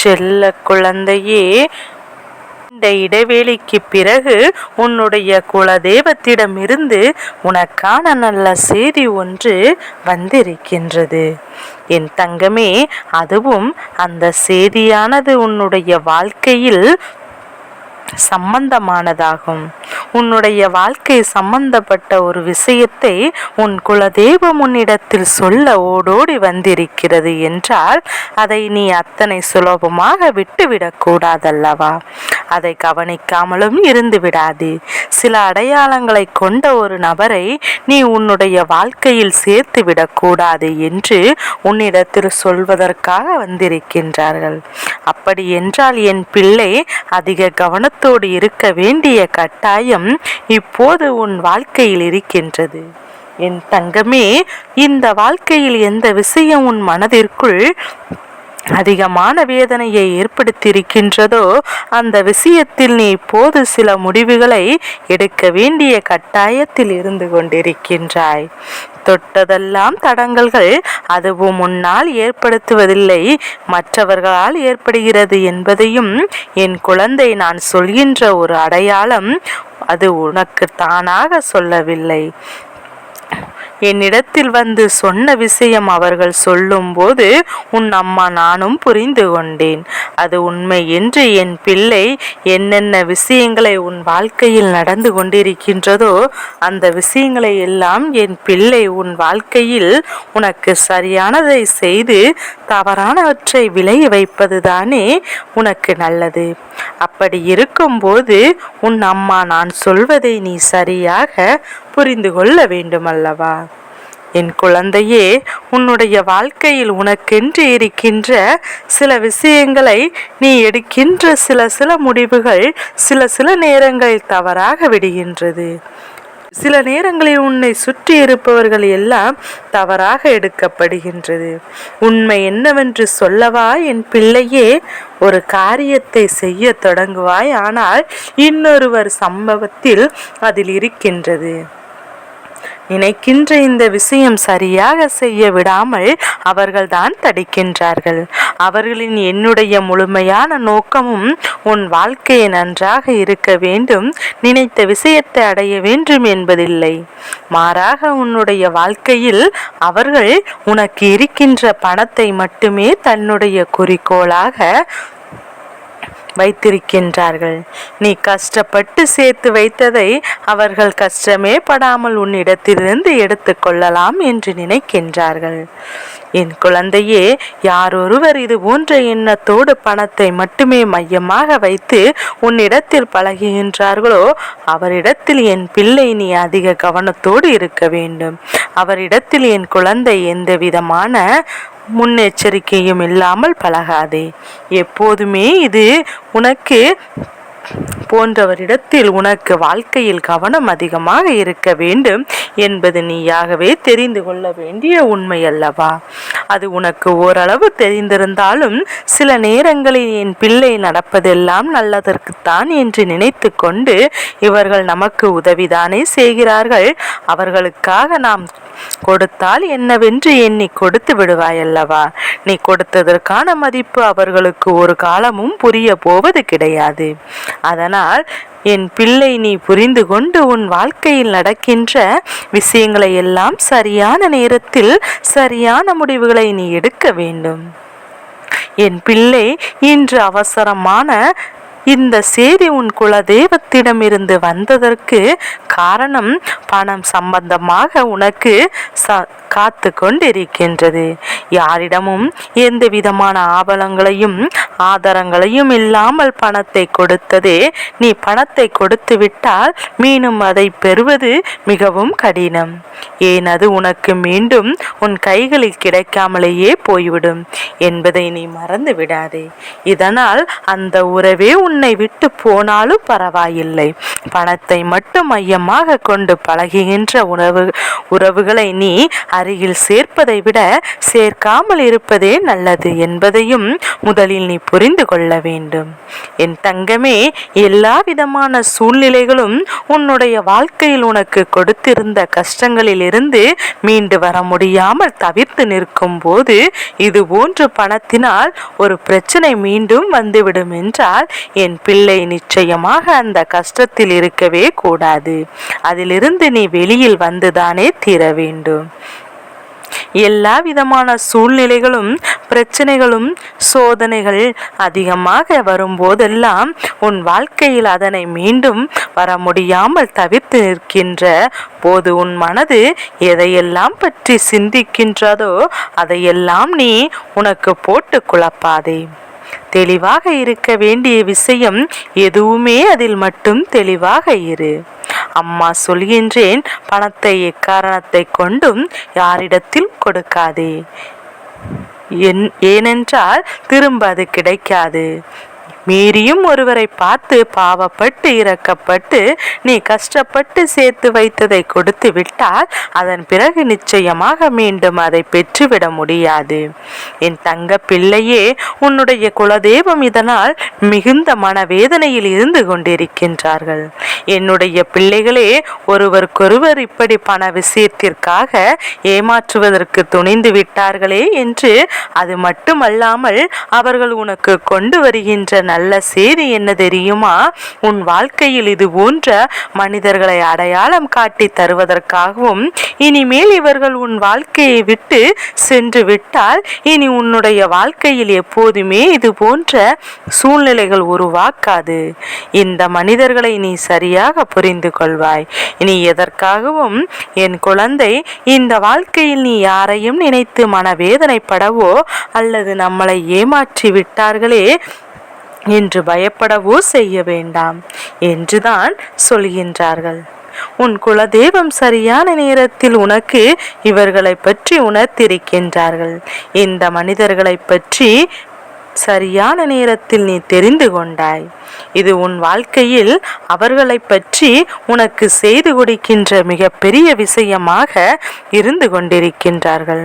செல்ல குழந்தையே இந்த இடைவேளைக்கு பிறகு உன்னுடைய குலதெய்வத்திடமிருந்து உனக்கான நல்ல செய்தி ஒன்று வந்திருக்கின்றது. என் தங்கமே அதுவும் அந்த செய்தியானது உன்னுடைய வாழ்க்கையில் சம்பந்தமானதாகும். உன்னுடைய வாழ்க்கை சம்பந்தப்பட்ட ஒரு விஷயத்தை உன் குலதெய்வம் உன்னிடத்தில் சொல்ல ஓடோடி வந்திருக்கிறது என்றால் அதை நீ அத்தனை சுலபமாக விட்டுவிடக்கூடாதல்லவா அதை கவனிக்காமலும் இருந்து விடாது. சில அடையாளங்களை கொண்ட ஒரு நபரை நீ உன்னுடைய வாழ்க்கையில் சேர்த்து விடக்கூடாது என்று உன்னிடத்தில் சொல்வதற்காக வந்திருக்கின்றார்கள். அப்படி என்றால் என் பிள்ளை அதிக கவனத்தோடு இருக்க வேண்டிய கட்டாயம் இப்போது உன் வாழ்க்கையில் இருக்கின்றது. என் தங்கமே இந்த வாழ்க்கையில் எந்த விஷயம் உன் மனதிற்குள் அதிகமான வேதனையை ஏற்படுத்தியிருக்கின்றதோ அந்த விஷயத்தில் நீ இப்போது சில முடிவுகளை எடுக்க வேண்டிய கட்டாயத்தில் இருந்து கொண்டிருக்கின்றாய். தொட்டதெல்லாம் தடங்கல்கள் அதுவும் முன்னால் ஏற்படுத்துவதில்லை. மற்றவர்களால் ஏற்படுகிறது என்பதையும் என் குழந்தை நான் சொல்கின்ற ஒரு அடையாளம் அது உனக்கு தானாக சொல்லவில்லை. என்னிடத்தில் வந்து சொன்ன விஷயம் அவர்கள் சொல்லும்போது உன் அம்மா நானும் புரிந்து கொண்டேன். அது உண்மை என்று என் பிள்ளை என்னென்ன விஷயங்களை உன் வாழ்க்கையில் நடந்து கொண்டிருக்கின்றதோ அந்த விஷயங்களை எல்லாம் என் பிள்ளை உன் வாழ்க்கையில் உனக்கு சரியானதை செய்து தவறானவற்றை விளைய வைப்பதுதானே உனக்கு நல்லது. அப்படி இருக்கும்போது உன் அம்மா நான் சொல்வதை நீ சரியாக புரிந்து கொள்ள வேண்டுமல்லவா? என் குழந்தையே உன்னுடைய வாழ்க்கையில் உனக்கென்று இருக்கின்ற சில விஷயங்களை நீ எடுக்கின்ற சில சில முடிவுகள் சில சில நேரங்களில் தவறாக விடுகின்றது. சில நேரங்களில் உன்னை சுற்றி இருப்பவர்கள் எல்லாம் தவறாக எடுக்கப்படுகின்றது. உண்மை என்னவென்று சொல்லவா என் பிள்ளையே? ஒரு காரியத்தை செய்ய தொடங்குவாய் ஆனால் இன்னொருவர் சம்பவத்தில் அதில் இருக்கின்றது. நினைக்கின்ற இந்த விஷயம் சரியாக செய்ய விடாமல் அவர்கள்தான் தடுக்கின்றார்கள். அவர்களின் என்னுடைய முழுமையான நோக்கமும் உன் வாழ்க்கையை நன்றாக இருக்க வேண்டும் நினைத்த விஷயத்தை அடைய வேண்டும் என்பதில்லை. மாறாக உன்னுடைய வாழ்க்கையில் அவர்கள் உனக்கு இருக்கின்ற பணத்தை மட்டுமே தன்னுடைய குறிக்கோளாக வைத்திருக்கின்றார்கள். நீ கஷ்டப்பட்டு சேர்த்து வைத்ததை அவர்கள் கஷ்டமே படாமல் உன்னிடத்திலிருந்து எடுத்துக்கொள்ளலாம் என்று நினைக்கின்றார்கள். என் குழந்தையே யாரொருவர் இது போன்ற எண்ணத்தோடு பணத்தை மட்டுமே மையமாக வைத்து உன்னிடத்தில் பழகுகின்றார்களோ அவரிடத்தில் என் பிள்ளை நீ அதிக கவனத்தோடு இருக்க வேண்டும். அவரிடத்தில் என் குழந்தை எந்த விதமான முன்னெச்சரிக்கையும் இல்லாமல் பழகாதே. எப்போதுமே இது உனக்கு போன்றவரிடத்தில் உனக்கு வாழ்க்கையில் கவனம் அதிகமாக இருக்க வேண்டும் என்பது நீயாகவே தெரிந்து கொள்ள வேண்டிய உண்மை அல்லவா? அது உனக்கு ஓரளவு தெரிந்திருந்தாலும் சில நேரங்களில் என் பிள்ளை நடப்பதெல்லாம் நல்லதற்குத்தான் என்று நினைத்து கொண்டு இவர்கள் நமக்கு உதவிதானே செய்கிறார்கள். அவர்களுக்காக நாம் கொடுத்தால் என்னவென்று எண்ணி கொடுத்து விடுவாயல்லவா நீ கொடுத்ததற்கான மதிப்பு அவர்களுக்கு ஒரு காலமும் புரிய போவது கிடையாது. அதனால் என் பிள்ளை நீ புரிந்து கொண்டு உன் வாழ்க்கையில் நடக்கின்ற விஷயங்களை எல்லாம் சரியான நேரத்தில் சரியான முடிவுகளை நீ எடுக்க வேண்டும். என் பிள்ளை இன்று அவசரமான இந்த சேரி உன் குலதெய்வத்திடமிருந்து வந்ததற்கு காரணம் பணம் சம்பந்தமாக உனக்கு ச காத்து கொண்டிருக்கின்றது யாரிடமும் எந்த விதமான ஆபலங்களையும் ஆதாரங்களையும் இல்லாமல் பணத்தை கொடுத்ததே நீ பணத்தை கொடுத்து விட்டால் மீண்டும் அதை பெறுவது மிகவும் கடினம். ஏன் அது உனக்கு மீண்டும் உன் கைகளில் கிடைக்காமலேயே போய்விடும் என்பதை நீ மறந்து விடாதே. இதனால் அந்த உறவே உன்னை விட்டு போனாலும் பரவாயில்லை. பணத்தை மட்டும் மையமாக கொண்டு பழகுகின்ற உணவு உறவுகளை நீ அருகில் சேர்ப்பதை விட சேர்க்காமல் இருப்பதே நல்லது என்பதையும் முதலில் நீ புரிந்து கொள்ள வேண்டும். என் தங்கமே எல்லா விதமான சூழ்நிலைகளும் உன்னுடைய வாழ்க்கையில் உனக்கு கொடுத்திருந்த கஷ்டங்களில் இருந்து மீண்டு வர முடியாமல் தவிர்த்து நிற்கும் போது இது போன்று பணத்தினால் ஒரு பிரச்சனை மீண்டும் வந்துவிடும் என்றால் என் பிள்ளை நிச்சயமாக அந்த கஷ்டத்தில் இருக்கவே கூடாது. அதிலிருந்து நீ வெளியில் வந்துதானே தீர வேண்டும். எல்லா விதமான சூழ்நிலைகளும் பிரச்சனைகளும் சோதனைகள் அதிகமாக வரும்போதெல்லாம் உன் வாழ்க்கையில் அதனை மீண்டும் வர முடியாமல் தவிர்த்து நிற்கின்ற போது உன் மனது எதையெல்லாம் பற்றி சிந்திக்கின்றதோ அதையெல்லாம் நீ உனக்கு போட்டு குழப்பாதே. தெளிவாக இருக்க வேண்டிய விஷயம் எதுவுமே அதில் மட்டும் தெளிவாக இரு. அம்மா சொல்கின்றேன் பணத்தை எக்காரணத்தை கொண்டும் யாரிடத்தில் கொடுக்காதே. ஏனென்றால் திரும்ப அது கிடைக்காது. மீறியும் ஒருவரை பார்த்து பாவப்பட்டு இறக்கப்பட்டு நீ கஷ்டப்பட்டு சேர்த்து வைத்ததை கொடுத்து விட்டால் அதன் பிறகு நிச்சயமாக மீண்டும் அதை பெற்றுவிட முடியாது. என் தங்க பிள்ளையே உன்னுடைய குலதெய்வம் இதனால் மிகுந்த மனவேதனையில் இருந்து கொண்டிருக்கின்றார்கள். என்னுடைய பிள்ளைகளே ஒருவருக்கொருவர் இப்படி பண விஷயத்திற்காக ஏமாற்றுவதற்கு துணிந்து விட்டார்களே என்று அது மட்டுமல்லாமல் அவர்கள் உனக்கு கொண்டு வருகின்ற நல்ல செய்தி என்ன தெரியுமா? உன் வாழ்க்கையில் இது போன்ற மனிதர்களை அடையாளம் காட்டி தருவதற்காகவும் இனிமேல் இவர்கள் உன் வாழ்க்கையை விட்டு சென்று விட்டால் இனி உன்னுடைய வாழ்க்கையில் எப்போதுமே இது போன்ற சூழ்நிலைகள் உருவாக்காது. இந்த மனிதர்களை நீ சரியாக சரியாக புரிந்து கொள்வாய். இனி எதற்காகவும் என் குழந்தை இந்த வாழ்க்கையில் நீ யாரையும் நினைத்து மனவேதனைப்படவோ அல்லது நம்மளை ஏமாற்றி விட்டார்களே என்று பயப்படவோ செய்ய வேண்டாம் என்றுதான் சொல்கின்றார்கள். உன் குலதெய்வம் சரியான நேரத்தில் உனக்கு இவர்களை பற்றி உணர்த்திருக்கின்றார்கள். இந்த மனிதர்களை பற்றி சரியான நேரத்தில் நீ தெரிந்து கொண்டாய். இது உன் வாழ்க்கையில் அவர்களை பற்றி உனக்கு செய்து கொடுக்கின்ற மிக பெரிய விஷயமாக இருந்து கொண்டிருக்கின்றார்கள்.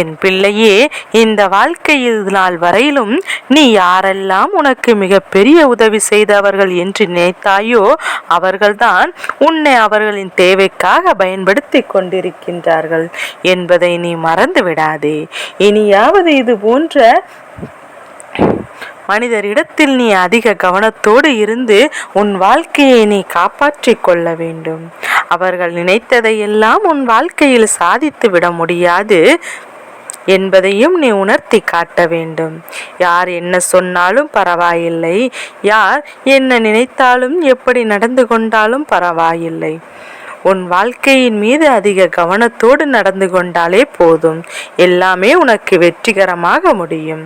என் பிள்ளையே இந்த வாழ்க்கையில் நாள் வரையிலும் நீ யாரெல்லாம் உனக்கு மிக பெரிய உதவி செய்தவர்கள் என்று நினைத்தாயோ அவர்கள்தான் உன்னை அவர்களின் தேவைக்காக பயன்படுத்தி கொண்டிருக்கின்றார்கள் என்பதை நீ மறந்து விடாதே இனியாவது இது போன்ற மனிதரிடத்தில் நீ அதிக கவனத்தோடு இருந்து உன் வாழ்க்கையை நீ காப்பாற்றிக் கொள்ள வேண்டும். அவர்கள் நினைத்ததையெல்லாம் உன் வாழ்க்கையில் சாதித்து விட முடியாது என்பதையும் நீ உணர்த்தி காட்ட வேண்டும். யார் என்ன சொன்னாலும் பரவாயில்லை. யார் என்ன நினைத்தாலும் எப்படி நடந்து கொண்டாலும் பரவாயில்லை. உன் வாழ்க்கையின் மீது அதிக கவனத்தோடு நடந்து கொண்டாலே போதும். எல்லாமே உனக்கு வெற்றிகரமாக முடியும்.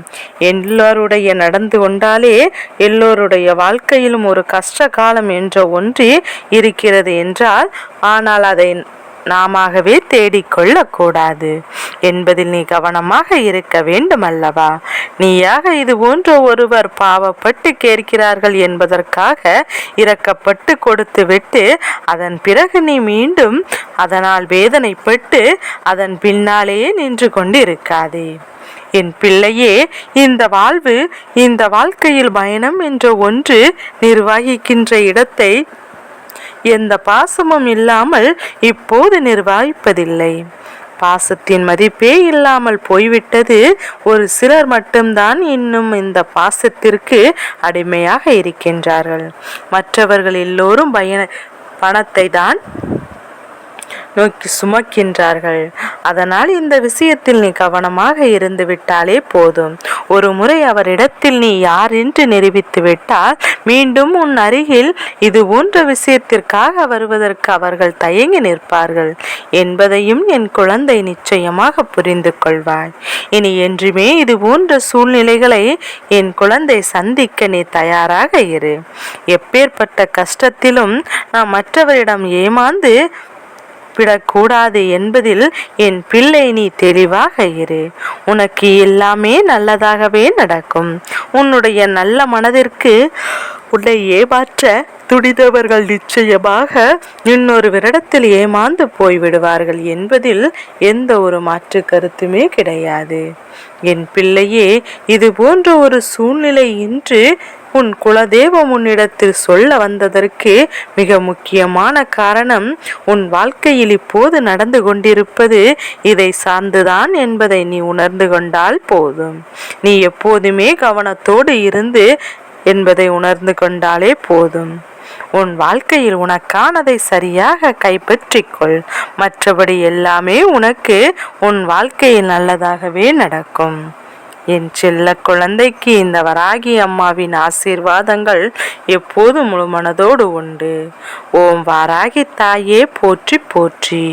எல்லோருடைய நடந்து கொண்டாலே எல்லோருடைய வாழ்க்கையிலும் ஒரு கஷ்ட காலம் என்ற ஒன்று இருக்கிறது என்றால் ஆனால் அதை நாமவே தேடிக்கொள்ளக்கூடாது. என்பதில் நீ கவனமாக இருக்க வேண்டும் அல்லவா நீயாக இது போன்ற ஒருவர் பாவப்பட்டு கேட்கிறார்கள் என்பதற்காக இறக்கப்பட்டு கொடுத்து விட்டு அதன் பிறகு நீ மீண்டும் அதனால் வேதனைப்பட்டு அதன் பின்னாலேயே நின்று கொண்டு இருக்காதே என் பிள்ளையே இந்த வாழ்வு இந்த வாழ்க்கையில் பயணம் என்ற ஒன்று நிர்வகிக்கின்ற இடத்தை எந்த பாசமும் இல்லாமல் இப்போது நிர்வாகிப்பதில்லை. பாசத்தின் மதிப்பே இல்லாமல் போய்விட்டது. ஒரு சிலர் மட்டும்தான் இன்னும் இந்த பாசத்திற்கு அடிமையாக இருக்கின்றார்கள். மற்றவர்கள் எல்லோரும் பயண பணத்தை தான் நோக்கி சுமக்கின்றார்கள். அதனால் இந்த விஷயத்தில் நீ கவனமாக இருந்து விட்டாலே போதும். ஒரு முறை அவரிடத்தில் நீ யார் என்று நிரூபித்து விட்டால் மீண்டும் உன் அருகில் இது போன்ற விஷயத்திற்காக வருவதற்கு அவர்கள் தயங்கி நிற்பார்கள் என்பதையும் என் குழந்தை நிச்சயமாக புரிந்து கொள்வாய் இனி என்றுமே இது போன்ற சூழ்நிலைகளை என் குழந்தை சந்திக்க நீ தயாராக இரு. எப்பேற்பட்ட கஷ்டத்திலும் நான் மற்றவரிடம் ஏமாந்து விடக்கூடாது என்பதில் என் பிள்ளை நீ தெளிவாக இரு. உனக்கு எல்லாமே நல்லதாகவே நடக்கும். உன்னுடைய நல்ல மனதிற்கு உன்னை ஏமாற்ற துடித்தவர்கள் நிச்சயமாக இன்னொரு விரடத்தில் ஏமாந்து போய்விடுவார்கள் என்பதில் எந்த ஒரு மாற்று கருத்துமே கிடையாது. என் பிள்ளையே இது போன்ற ஒரு சூழ்நிலை இன்று உன் குலதெய்வம் உன்னிடத்தில் சொல்ல வந்ததற்கு மிக முக்கியமான காரணம் உன் வாழ்க்கையில் இப்போது நடந்து கொண்டிருப்பது இதை சார்ந்துதான் என்பதை நீ உணர்ந்து கொண்டால் போதும். நீ எப்போதுமே கவனத்தோடு இருந்து என்பதை உணர்ந்து கொண்டாலே போதும். உன் வாழ்க்கையில் உனக்கானதை சரியாக கைப்பற்றிக்கொள். மற்றபடி எல்லாமே உனக்கு உன் வாழ்க்கையில் நல்லதாகவே நடக்கும். என் செல்ல குழந்தைக்கு இந்த வராகி அம்மாவின் ஆசீர்வாதங்கள் எப்போதும் முழு மனதோடு உண்டு. ஓம் வாராகி தாயே போற்றி போற்றி.